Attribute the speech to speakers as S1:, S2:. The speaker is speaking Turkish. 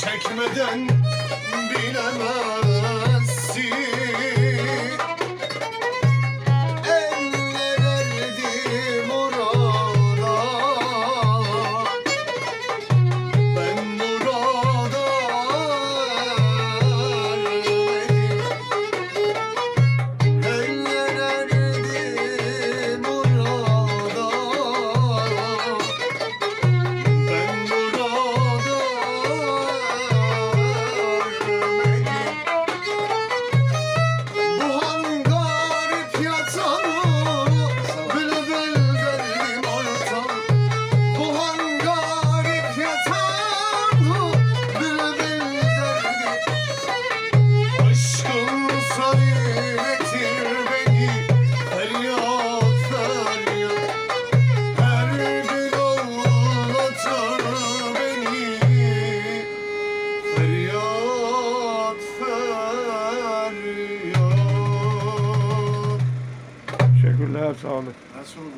S1: çekmeden bilemem.
S2: Teşekkürler sağ olun.
S1: Nasıl oldu?